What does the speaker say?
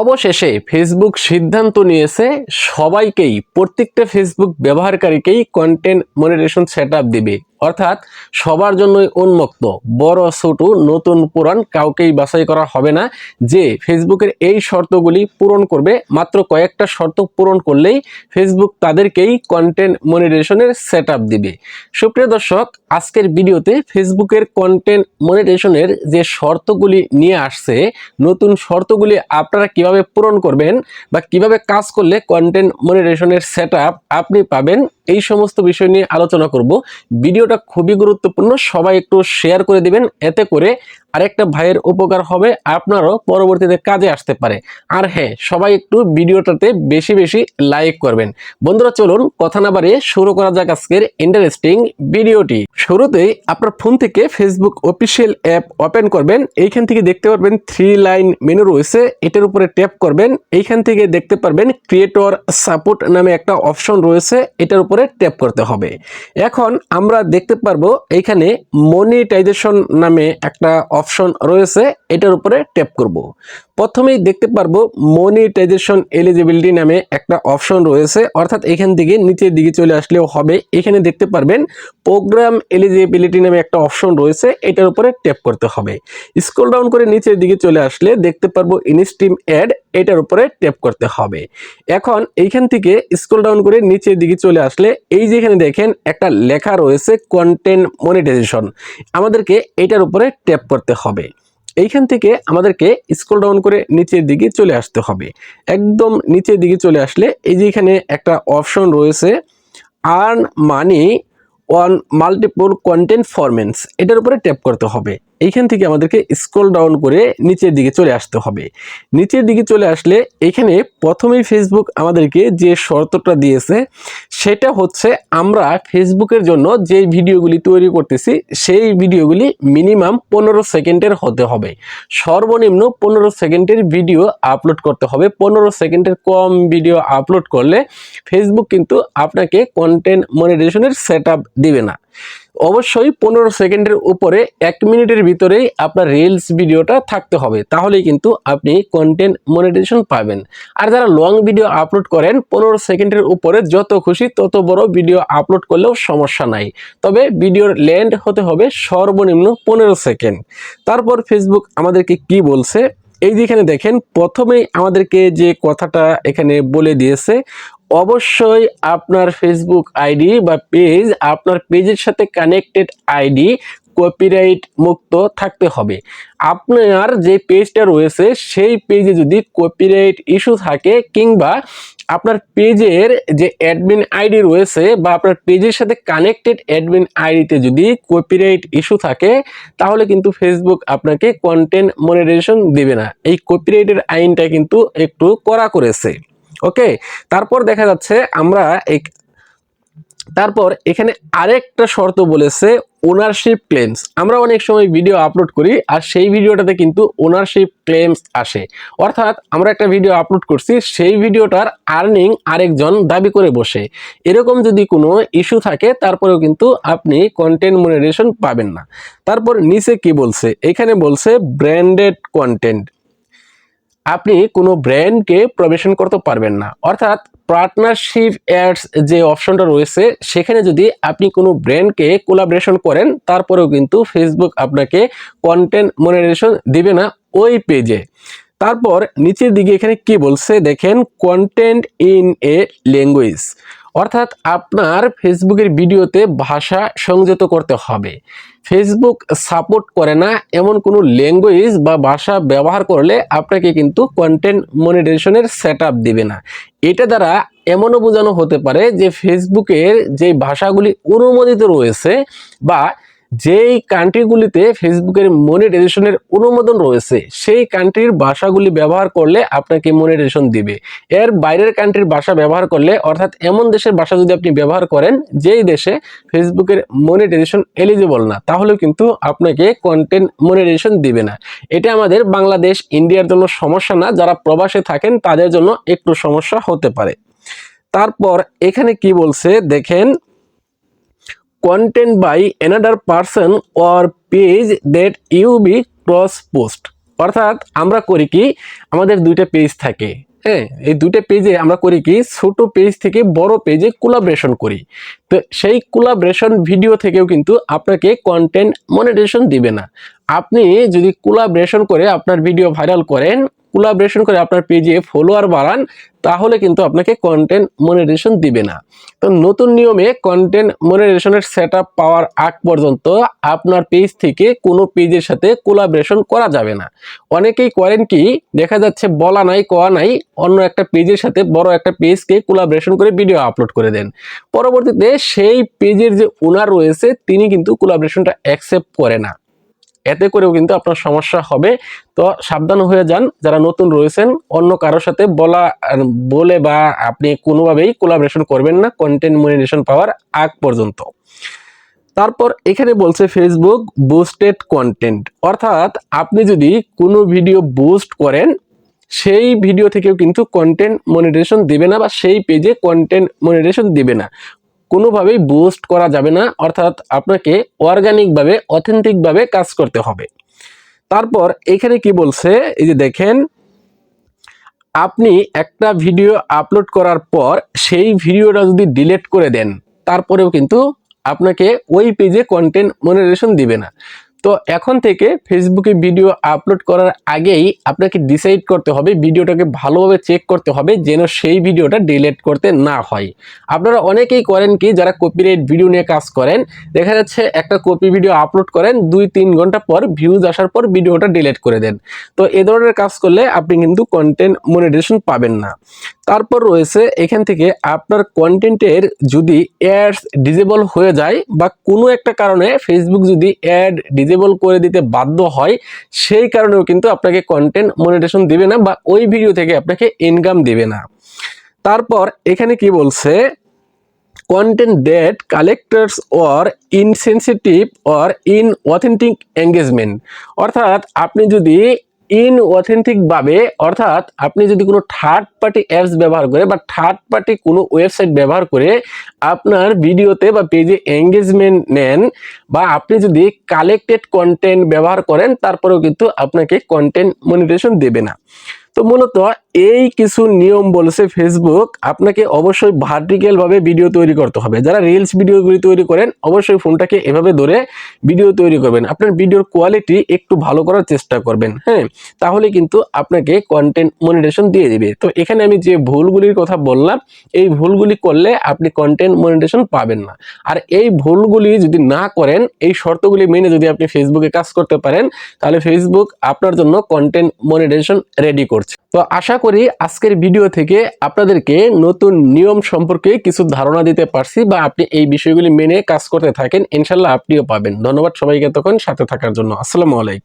অবশেষে ফেসবুক সিদ্ধান্ত নিয়েছে সবাইকেই প্রত্যেকটা ফেসবুক ব্যবহারকারীকেই কন্টেন্ট মনিটেশন সেট দিবে। অর্থাৎ সবার জন্যই উন্মুক্ত। বড় ছোট নতুন পুরাণ কাউকেই বাছাই করা হবে না, যে ফেসবুকের এই শর্তগুলি পূরণ করবে। মাত্র কয়েকটা শর্ত পূরণ করলেই ফেসবুক তাদেরকেই কন্টেন্ট মনিটেশনের সেট দিবে। সুপ্রিয় দর্শক, আজকের ভিডিওতে ফেসবুকের কন্টেন্ট মনিটেশনের যে শর্তগুলি নিয়ে আসছে, নতুন শর্তগুলি আপনারা কীভাবে পূরণ করবেন বা কীভাবে কাজ করলে কন্টেন্ট মনিটেশনের সেট আপনি পাবেন এই সমস্ত বিষয় নিয়ে আলোচনা করব। ভিডিওটা খুবই গুরুত্বপূর্ণ, সবাই একটু শেয়ার করে দিবেন, এতে করে আরেকটা ভাইয়ের উপকার হবে, আপনারও পরবর্তীতে কাজে আসতে পারে। আর হ্যাঁ সবাই একটু ভিডিওটাতে বেশি বেশি লাইক করবেন। বন্ধুরা, চলুন কথা না বাড়িয়ে শুরু করা যাক আজকের ইন্টারেস্টিং ভিডিওটি শুরুতেই আপনার ফোন থেকে ফেসবুক অফিসিয়াল অ্যাপ ওপেন করবেন। এইখান থেকে দেখতে পারবেন থ্রি লাইন মেনু রয়েছে, এটার উপরে ট্যাপ করবেন। এইখান থেকে দেখতে পারবেন ক্রিয়েটর সাপোর্ট নামে একটা অপশন রয়েছে, এটার উপরে ট্যাপ করতে হবে। এখন আমরা দেখতে পারব এইখানে মনিটাইজেশন নামে একটা অপশন রয়েছে। এটার উপরে ট্যাপ করব। প্রথমেই দেখতে পারব মনিটাইজেশন এলিজিবিলিটি নামে একটা অপশন রয়েছে, অর্থাৎ এখান থেকে নিচের দিকে চলে আসলেও হবে। এখানে দেখতে পারবেন প্রোগ্রাম এলিজিবিলিটি নামে একটা অপশন রয়েছে, এটার উপরে ট্যাপ করতে হবে। স্ক্রল ডাউন করে নিচের দিকে চলে আসলে দেখতে পারব ইনস্টিম অ্যাড এটার উপরে ট্যাপ করতে হবে। এখন এইখান থেকে স্ক্রল ডাউন করে নিচের দিকে চলে আসলে এই যেখানে দেখেন একটা লেখা রয়েছে কন্টেন্ট মনিটাইজেশন আমাদেরকে এটার উপরে ট্যাপ করতে হবে। এইখান থেকে আমাদেরকে স্ক্রল ডাউন করে নিচের দিকে চলে আসতে হবে। একদম নিচের দিকে চলে আসলে এই যে এখানে একটা অপশন রয়েছে earn money on multiple content ফরমেন্স এটার উপরে ট্যাপ করতে হবে। এইখান থেকে আমাদেরকে স্ক্রল ডাউন করে নিচের দিকে চলে আসতে হবে। নিচের দিকে চলে আসলে এখানে প্রথমেই ফেসবুক আমাদেরকে যে শর্তটা দিয়েছে, সেটা হচ্ছে আমরা ফেসবুকের জন্য যে ভিডিওগুলি তৈরি করতেছি, সেই ভিডিওগুলি মিনিমাম পনেরো সেকেন্ডের হতে হবে। সর্বনিম্ন পনেরো সেকেন্ডের ভিডিও আপলোড করতে হবে। পনেরো সেকেন্ডের কম ভিডিও আপলোড করলে ফেসবুক কিন্তু আপনাকে কন্টেন্ট মনিটাইজেশনের সেট দিবে না। অবশ্যই পনেরো সেকেন্ডের উপরে এক মিনিটের ভিতরেই আপনার রিলস ভিডিওটা থাকতে হবে। তাহলেই কিন্তু আপনি কন্টেন্ট মনিটাইজেশন পাবেন। আর যারা লং ভিডিও আপলোড করেন, পনেরো সেকেন্ডের উপরে যত খুশি তত বড় ভিডিও আপলোড করলেও সমস্যা নাই। তবে ভিডিওর লেন্থ হতে হবে সর্বনিম্ন পনেরো সেকেন্ড। তারপর ফেসবুক আমাদেরকে কি বলছে? এই যেখানে দেখেন, প্রথমেই আমাদেরকে যে কথাটা এখানে বলে দিয়েছে অবশ্যই আপনার ফেসবুক আইডি বা পেজ আপনার পেজের সাথে কানেক্টেড আইডি কপিরাইট মুক্ত থাকতে হবে। আপনার যে পেজটা রয়েছে, সেই পেজে যদি কপিরাইট ইস্যু থাকে কিংবা আপনার পেজের যে অ্যাডমিন আইডি রয়েছে বা আপনার পেজের সাথে কানেক্টেড অ্যাডমিন আইডিতে যদি কপিরাইট ইস্যু থাকে, তাহলে কিন্তু ফেসবুক আপনাকে কন্টেন্ট মনিটাইজেশন দেবে না। এই কপিরাইটের আইনটা কিন্তু একটু করা করেছে। ওকে তারপর দেখা যাচ্ছে আমরা এই তারপর এখানে আরেকটা শর্ত বলেছে ওনারশিপ ক্লেমস আমরা অনেক সময় ভিডিও আপলোড করি আর সেই ভিডিওটাতে কিন্তু ওনারশিপ ক্লেমস আসে। অর্থাৎ আমরা একটা ভিডিও আপলোড করছি, সেই ভিডিওটার আর্নিং আরেকজন দাবি করে বসে। এরকম যদি কোনো ইস্যু থাকে, তারপরেও কিন্তু আপনি কন্টেন্ট মনিটাইজেশন পাবেন না। তারপর নিচে কি বলছে? এখানে বলছে ব্র্যান্ডেড কন্টেন্ট আপনি কোনো ব্র্যান্ডকে প্রবেশন করতে পারবেন না। অর্থাৎ পার্টনারশিপ অ্যাডস যে অপশনটা রয়েছে, সেখানে যদি আপনি কোনো ব্র্যান্ডকে কোলাবরেশন করেন, তারপরেও কিন্তু ফেসবুক আপনাকে কন্টেন্ট মনিটাইজেশন দিবে না ওই পেজে তারপর নিচের দিকে এখানে কি বলছে? দেখেন কন্টেন্ট ইন এ ল্যাঙ্গুয়েজ অর্থাৎ আপনার ফেসবুকের ভিডিওতে ভাষা সংযত করতে হবে। ফেসবুক সাপোর্ট করে না, এমন কোনো ল্যাঙ্গুয়েজ বা ভাষা ব্যবহার করলে আপনাকে কিন্তু কন্টেন্ট মনিটাইজেশনের সেট দিবে না। এটা দ্বারা এমনও বোঝানো হতে পারে যে ফেসবুকের যে ভাষাগুলি অনুমোদিত রয়েছে বা যেই কান্ট্রিগুলিতে ফেসবুকের মনিটাইজেশনের অনুমোদন রয়েছে, সেই কান্ট্রির ভাষাগুলি ব্যবহার করলে আপনাকে মনিটাইজেশন দিবে। এর বাইরের কান্ট্রির ভাষা ব্যবহার করলে, অর্থাৎ এমন দেশের ভাষা যদি আপনি ব্যবহার করেন, যেই দেশে ফেসবুকের মনিটাইজেশন এলিজিবল না তাহলে কিন্তু আপনাকে কন্টেন্ট মনিটাইজেশন দিবে না। এটা আমাদের বাংলাদেশ, ইন্ডিয়ার জন্য সমস্যা না, যারা প্রবাসে থাকেন, তাদের জন্য একটু সমস্যা হতে পারে। তারপর এখানে কি বলছে? দেখেন content by another person or page that you be cross post অর্থাৎ আমরা করি কি, আমাদের দুইটা পেজ থাকে। হ্যাঁ এই দুইটা পেজে আমরা করি কি, ছোট পেজ থেকে বড় পেজে কোলাবরেশন করি। তো সেই কোলাবরেশন ভিডিও থেকেও কিন্তু আপনাকে কন্টেন্ট মনিটাইজেশন দিবে না। আপনি যদি কোলাবরেশন করে আপনার ভিডিও ভাইরাল করেন কোলাবরেশন করে আপনার পেজে ফলোয়ার বাড়ান, তাহলে কিন্তু আপনাকে কন্টেন্ট মনিটাইজেশন দিবে না। তো নতুন নিয়মে কন্টেন্ট মনিটাইজেশনের সেট পাওয়ার আগ পর্যন্ত আপনার পেজ থেকে কোনো পেজের সাথে কোলাবরেশন করা যাবে না। অনেকেই করেন কি, দেখা যাচ্ছে বলা নাই, কয়া নাই, অন্য একটা পেজের সাথে বড় একটা পেজকে কোলাবরেশন করে ভিডিও আপলোড করে দেন। পরবর্তীতে সেই পেজের যে ওনার রয়েছে, তিনি কিন্তু কোলাবরেশনটা অ্যাকসেপ্ট করে না। এতে করেও কিন্তু আপনার সমস্যা হবে। তো সাবধান হয়ে যান, যারা নতুন রয়েছেন, অন্য কারোর সাথে বলা বলে বা আপনি কোনোভাবেই কোলাবরেশন করবেন না কন্টেন্ট মনিটেশন পাওয়ার আগ পর্যন্ত। তারপর এখানে বলছে ফেসবুক বুস্টেড কন্টেন্ট অর্থাৎ আপনি যদি কোনো ভিডিও বুস্ট করেন, সেই ভিডিও থেকেও কিন্তু কন্টেন্ট মনিটেশন দেবে না বা সেই পেজে কন্টেন্ট মনিটেশন দেবে না। কোনোভাবেই বুস্ট করা যাবে না, অর্থাৎ আপনাকে অর্গানিকভাবে অথেন্টিকভাবে কাজ করতে হবে। তারপর এখানে কি বলছে? এই যে দেখেন, আপনি একটা ভিডিও আপলোড করার পর সেই ভিডিওটা যদি ডিলেট করে দেন, তারপরেও কিন্তু আপনাকে ওই পেজে কন্টেন্ট মনিটাইজেশন দিবে না। তো এখন থেকে ফেসবুকে ভিডিও আপলোড করার আগেই আপনাকে ডিসাইড করতে হবে ভিডিওটাকে ভালোভাবে চেক করতে হবে যেন সেই ভিডিওটা ডিলেট করতে না হয়। আপনারা অনেকেই করেন কি, যারা কপিরাইট ভিডিও নিয়ে কাজ করেন, দেখা যাচ্ছে একটা কপি ভিডিও আপলোড করেন, দুই তিন ঘণ্টা পর ভিউজ আসার পর ভিডিওটা ডিলেট করে দেন। তো এ ধরনের কাজ করলে আপনি কিন্তু কন্টেন্ট মনিটাইজেশন পাবেন না। তারপর রয়েছে এখান থেকে আপনার কন্টেন্টের যদি অ্যাডস ডিজেবল হয়ে যায় বা কোনো একটা কারণে ফেসবুক যদি অ্যাড ডিজেবল করে দিতে বাধ্য হয়, সেই কারণেও কিন্তু আপনাকে কন্টেন্ট মনিটেশন দেবে না বা ওই ভিডিও থেকে আপনাকে ইনকাম দেবে না। তারপর এখানে কি বলছে? Content content that collectors or insensitive in inauthentic engagement অর্থাৎ আপনি যদি ইন অথেন্টিক ভাবে অর্থাৎ আপনি যদি কোনো থার্ড পার্টি অ্যাপস ব্যবহার করে বা থার্ড পার্টি কোনো ওয়েবসাইট ব্যবহার করে আপনার ভিডিওতে বা পেজে এঙ্গেজমেন্ট নেন বা আপনি যদি কালেক্টেড কন্টেন্ট ব্যবহার করেন, তারপরেও কিন্তু আপনাকে কন্টেন্ট মনিটেশন দেবে না। তো মূলত এই কিছু নিয়ম বলছে ফেসবুক আপনাকে অবশ্যই ভার্টিক্যাল ভাবে ভিডিও তৈরি করতে হবে। যারা রিলস ভিডিওগুলি তৈরি করেন, অবশ্যই ফোনটাকে এভাবে ধরে ভিডিও তৈরি করবেন। আপনার ভিডিওর কোয়ালিটি একটু ভালো করার চেষ্টা করবেন হ্যাঁ? তাহলে কিন্তু আপনাকে কন্টেন্ট মনিটেশন দিয়ে দিবে। তো এখানে আমি যে ভুলগুলির কথা বললাম, এই ভুলগুলি করলে আপনি কন্টেন্ট মনিটেশন পাবেন না। আর এই ভুলগুলি যদি না করেন, এই শর্তগুলি মেনে যদি আপনি ফেসবুকে কাজ করতে পারেন, তাহলে ফেসবুক আপনার জন্য কন্টেন্ট মনিটেশন রেডি করছে। তো আশা করি আজকের ভিডিও থেকে আপনাদেরকে নতুন নিয়ম সম্পর্কে কিছু ধারণা দিতে পারছি বা আপনি এই বিষয়গুলি মেনে কাজ করতে থাকেন, ইনশাল্লাহ আপনিও পাবেন। ধন্যবাদ সবাইকে তখন সাথে থাকার জন্য। আসসালামু আলাইকুম।